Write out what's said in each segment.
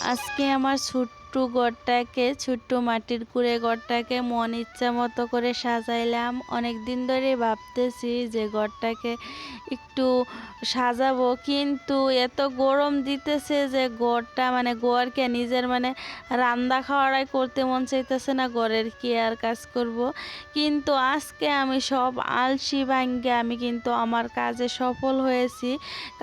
আজকে আমার ছোট্ট ঘরটাকে ছোট্ট মাটির কুড়ে ঘরটাকে মন ইচ্ছা মতো করে সাজাইলাম। অনেক দিন ধরে ভাবতেছি যে ঘরটাকে একটু সাজাবো, কিন্তু এত গরম দিতেছে যে ঘরটা মানে ঘরকে নিজের মানে রান্না খাওয়াটাই করতে মন চাইতেছে না ঘরের কি আর কাজ করব। কিন্তু আজকে আমি সব আলসি ভাঙ্গে আমি কিন্তু আমার কাজে সফল হয়েছি।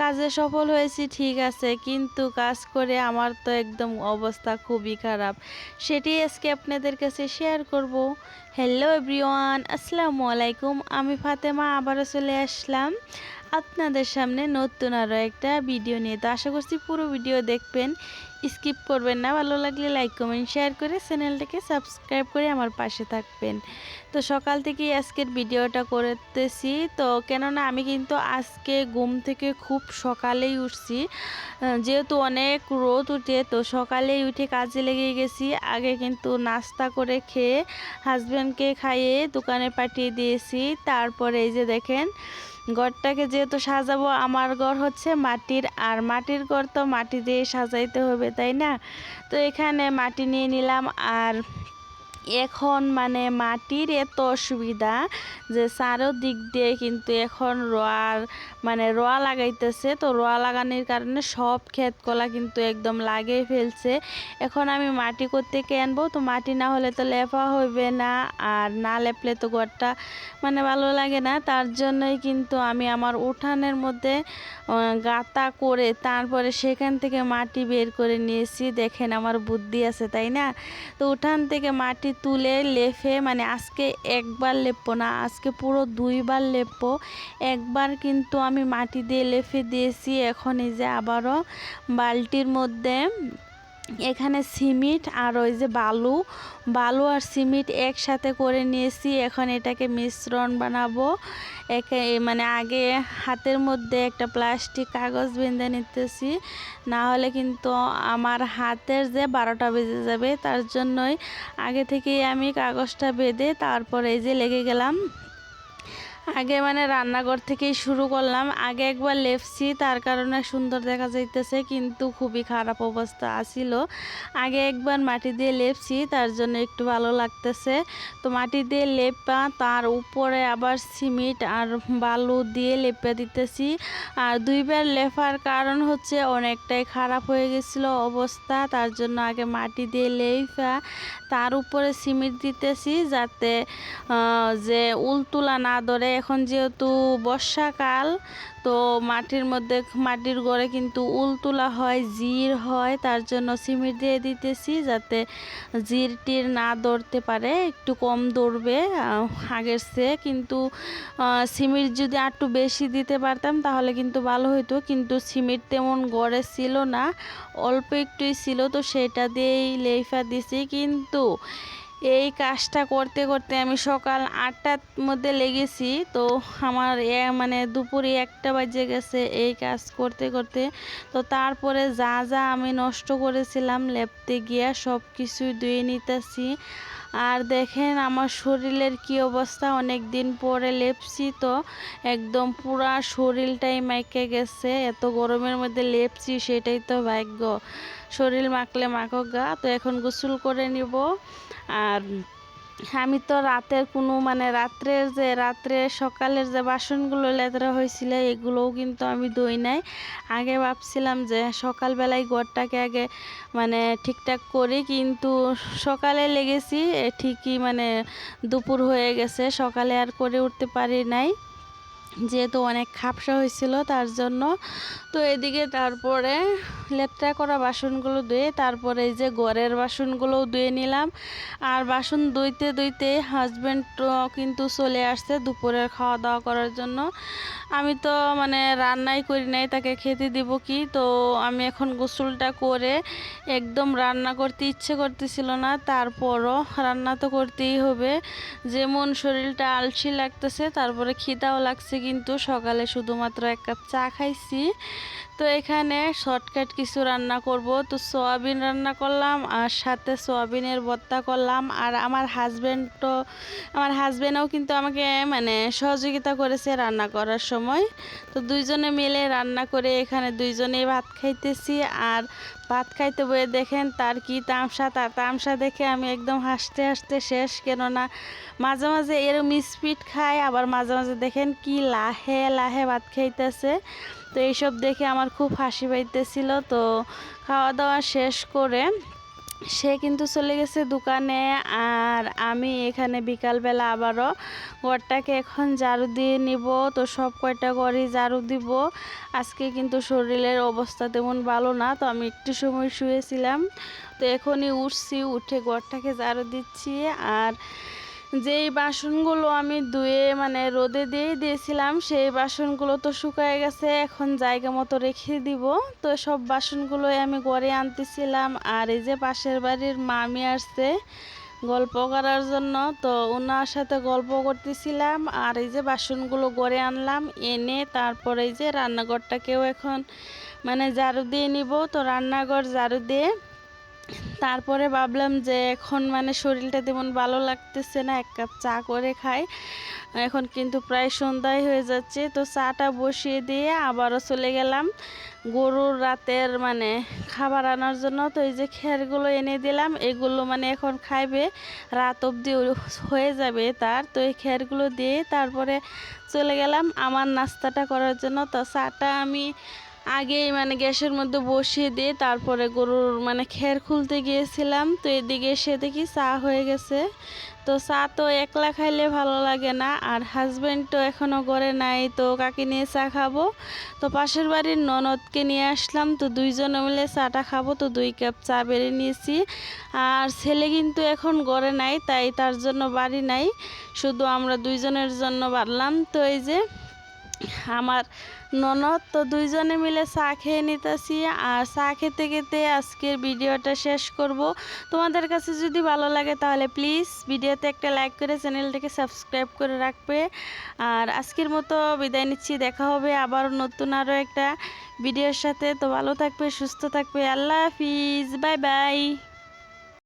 কাজে সফল হয়েছি, ঠিক আছে, কিন্তু কাজ করে আমার তো একদম অবস্থা খুবই খারাপ, সেটি আজকে আপনাদের কাছে শেয়ার করব। হ্যালো এভরিওয়ান আসসালামু আলাইকুম, আমি ফাতেমা, আবারও চলে আসলাম আপনাদের সামনে নতুন আরও একটা ভিডিও নিয়ে। তো আশা করছি পুরো ভিডিও দেখবেন। স্কিপ করবেন না। ভালো লাগলে লাইক কমেন্ট শেয়ার করে চ্যানেলটাকে সাবস্ক্রাইব করে আমার পাশে থাকবেন। তো সকাল থেকেই আজকের ভিডিওটা করতেছি। তো কেননা আমি কিন্তু আজকে ঘুম থেকে খুব সকালেই উঠছি। যেহেতু অনেক রোদ উঠে, তো সকালেই উঠে কাজে লেগে গেছি। আগে কিন্তু নাস্তা করে খেয়ে হাজব্যান্ডকে খাইয়ে দোকানে পাঠিয়ে দিয়েছি। তারপরে এই যে দেখেন ঘরটাকে যেহেতু সাজাবো, আমার ঘর হচ্ছে মাটির, আর মাটির ঘর তো মাটি দিয়ে সাজাইতে হবে, তাই না? তো এখানে মাটি নিয়ে নিলাম, আর এখন মানে মাটির এত অসুবিধা যে চারো দিক দিয়ে কিন্তু এখন রোয়ার মানে রোয়া লাগাইতেছে। তো রোয়া লাগানোর কারণে সব ক্ষেত কলা কিন্তু একদম লাগিয়ে ফেলছে। এখন আমি মাটি করতে আনব? তো মাটি না হলে তো লেপা হবে না, আর না লেপলে তো ঘরটা মানে ভালো লাগে না। তার জন্যই কিন্তু আমি আমার উঠানের মধ্যে গাঁথা করে তারপরে সেখান থেকে মাটি বের করে নিয়েছি। দেখেন আমার বুদ্ধি আছে, তাই না? তো উঠান থেকে মাটি তুলে লেফে মানে আজকে একবার লেপবো না, আজকে পুরো দুইবার লেপবো। একবার কিন্তু আমি মাটি দিয়ে লেফে দিয়েছি, এখন এই যে আবারও বালতির মধ্যে এখানে সিমেন্ট আর ওই যে বালু বালু আর সিমেন্ট একসাথে করে নিয়েছি। এখন এটাকে মিশ্রণ বানাবো। একে মানে আগে হাতের মধ্যে একটা প্লাস্টিক কাগজ বেঁধে নিতেছি। না হলে কিন্তু আমার হাতের যে বারোটা বেজে যাবে, তার জন্যই আগে থেকেই আমি কাগজটা বেঁধে তারপরে এই যে লেগে গেলাম। আগে মানে রান্নাঘর থেকেই শুরু করলাম। আগে একবার লেপছি, তার কারণে সুন্দর দেখা যাইতেছে, কিন্তু খুবই খারাপ অবস্থা আসিল আগে একবার মাটি দিয়ে লেপছি, তার জন্য একটু ভালো লাগতেছে। তো মাটি দিয়ে লেপা, তার উপরে আবার সিমেন্ট আর বালু দিয়ে লেপে দিতেছি। আর দুইবার লেফার কারণ হচ্ছে অনেকটাই খারাপ হয়ে গেছিল অবস্থা, তার জন্য আগে মাটি দিয়ে লেপা, তার উপরে সিমেন্ট দিতেছি, যাতে যে উলতুলা না ধরে এখন যেহেতু বর্ষাকাল, তো মাটির মধ্যে, মাটির গড়ে কিন্তু উল তোলা হয়, জির হয়, তার জন্য সিমেন্ট দিয়ে দিতেছি যাতে জির টির না ধরতে পারে, একটু কম দৌড়বে আগের চেয়ে। কিন্তু সিমেন্ট যদি একটু বেশি দিতে পারতাম তাহলে কিন্তু ভালো হতো কিন্তু সিমেন্ট তেমন গড়ে ছিল না, অল্প একটুই ছিল, তো সেটা দিয়েই লেফা দিছি। কিন্তু এই কাজটা করতে করতে আমি সকাল আটটার মধ্যে লেগেছি। তো আমার মানে দুপুরে একটা বাজে গেছে এই কাজ করতে করতে। তো তারপরে যা যা আমি নষ্ট করেছিলাম লেপতে গিয়া সব কিছুই ধুয়ে নিতেছি। আর দেখেন আমার শরীরের কি অবস্থা অনেক দিন পরে লেপছি তো। একদম পুরা শরীরটাই মাইকে গেছে, এত গরমের মধ্যে লেপছি সেটাই তো ভাগ্য। শরীর মাখলে মাখক গা, তো এখন গোসল করে নিব। আর আমি তো রাতের কোনো মানে রাত্রের যে রাত্রে সকালের যে বাসনগুলো লেতরা হয়েছিল, এগুলোও কিন্তু আমি ধুই নাই। আগে ভাবছিলাম যে সকালবেলায় ঘরটাকে আগে মানে ঠিকঠাক করি, কিন্তু সকালে লেগেছি ঠিকই মানে দুপুর হয়ে গেছে, সকালে আর করে উঠতে পারি নাই। যেহেতু অনেক খাপসা হয়েছিল তার জন্য। তো এদিকে তারপরে লেপটা করা বাসনগুলো ধুয়ে তারপরে এই যে ঘরের বাসনগুলোও ধুয়ে নিলাম। আর বাসন ধুইতে ধুইতে হাজব্যান্ড কিন্তু চলে আসছে দুপুরের খাওয়া দাওয়া করার জন্য। আমি তো মানে রান্নাই করি নাই, তাকে খেতে দিব কি? তো আমি এখন গোসলটা করে একদম রান্না করতে ইচ্ছে করতেছিল না, তারপরও রান্না তো করতেই হবে। যেমন শরীরটা আলসি লাগতেছে, তারপরে খিদাও লাগছে কিন্তু সকালে শুধুমাত্র এক কাপ চা খাইছি। তো এখানে শর্টকাট কিছু রান্না করব। তো সোয়াবিন রান্না করলাম আর সাথে সোয়াবিনের ভর্তা করলাম। আর আমার হাজব্যান্ড তো, আমার হাজব্যান্ডও কিন্তু আমাকে মানে সহযোগিতা করেছে রান্না করার সময়। তো দুইজনে মিলে রান্না করে এখানে দুইজনেই ভাত খাইতেছি। আর ভাত খাইতে বয়ে দেখেন তার কি তামসা, তার তামসা দেখে আমি একদম হাসতে হাসতে শেষ। কেননা মাঝে মাঝে এরম স্পিড খায়, আবার মাঝে মাঝে দেখেন কি লাহে লাহে ভাত খাইতেছে। তো এইসব দেখে আমার খুব হাসি পাইতেছিল। তো খাওয়া দাওয়া শেষ করে সে কিন্তু চলে গেছে দোকানে আর আমি এখানে বিকালবেলা আবারও ঘরটাকে এখন ঝাড়ু দিয়ে নিব। তো সব কয়টা ঘরই ঝাড়ু দিব। আজকে কিন্তু শরীরের অবস্থা তেমন ভালো না, তো আমি একটু সময় শুয়েছিলাম। তো এখনই উঠছি, উঠে ঘরটাকে ঝাড়ু দিচ্ছি আর যেই বাসনগুলো আমি ধুয়ে মানে রোদে দিয়েই দিয়েছিলাম, সেই বাসনগুলো তো শুকায় গেছে, এখন জায়গা মতো রেখে দিব। তো সব বাসনগুলোই আমি ঘরে আনতেছিলাম, আর এই যে পাশের বাড়ির মামি আসছে গল্প করার জন্য, তো ওনার সাথে গল্প করতেছিলাম, আর এই যে বাসনগুলো গড়ে আনলাম, এনে তারপরে যে রান্নাঘরটাকেও এখন মানে ঝাড়ু দিয়ে নিব। তো রান্নাঘর ঝাড়ু দিয়ে তারপরে ভাবলাম যে এখন মানে শরীরটা তেমন ভালো লাগতেছে না, এক কাপ চা করে খাই। এখন কিন্তু প্রায় সন্ধ্যায় হয়ে যাচ্ছে, তো চাটা বসিয়ে দিয়ে আবারও চলে গেলাম গরুর রাতের মানে খাবার আনার জন্য। তো এই যে খেরগুলো এনে দিলাম, এগুলো মানে এখন খাইবে, রাত অবধি হয়ে যাবে তার। তো এই খেরগুলো দিয়ে তারপরে চলে গেলাম আমার নাস্তাটা করার জন্য। তো চাটা আমি আগেই মানে গ্যাসের মধ্যে বসিয়ে দিয়ে তারপরে গরুর মানে খের খুলতে গিয়েছিলাম। তো এদিকে এসে দেখি চা হয়ে গেছে। তো চা তো একলা খাইলে ভালো লাগে না, আর হাজব্যান্ড তো এখনও ঘরে নাই, তো কাকে নিয়ে চা খাব? তো পাশের বাড়ির ননদকে নিয়ে আসলাম, তো দুইজনে মিলে চাটা খাব, তো দুই কাপ চা বেড়ে নিয়েছি। আর ছেলে কিন্তু এখন ঘরে নাই, তাই তার জন্য বাড়ি নাই, শুধু আমরা দুইজনের জন্য বাড়লাম। তো এই যে আমার ননদ তো দুইজনে মিলে চা খেয়ে নিতেছি আর চা খেতে খেতে আজকের ভিডিওটা শেষ করব। তোমাদের কাছে যদি ভালো লাগে তাহলে প্লিজ ভিডিওতে একটা লাইক করে চ্যানেলটাকে সাবস্ক্রাইব করে রাখবে। আর আজকের মতো বিদায় নিচ্ছি, দেখা হবে আবার নতুন আরও একটা ভিডিওর সাথে। তো ভালো থাকবে, সুস্থ থাকবে। আল্লাহ হাফিজ, বাই বাই।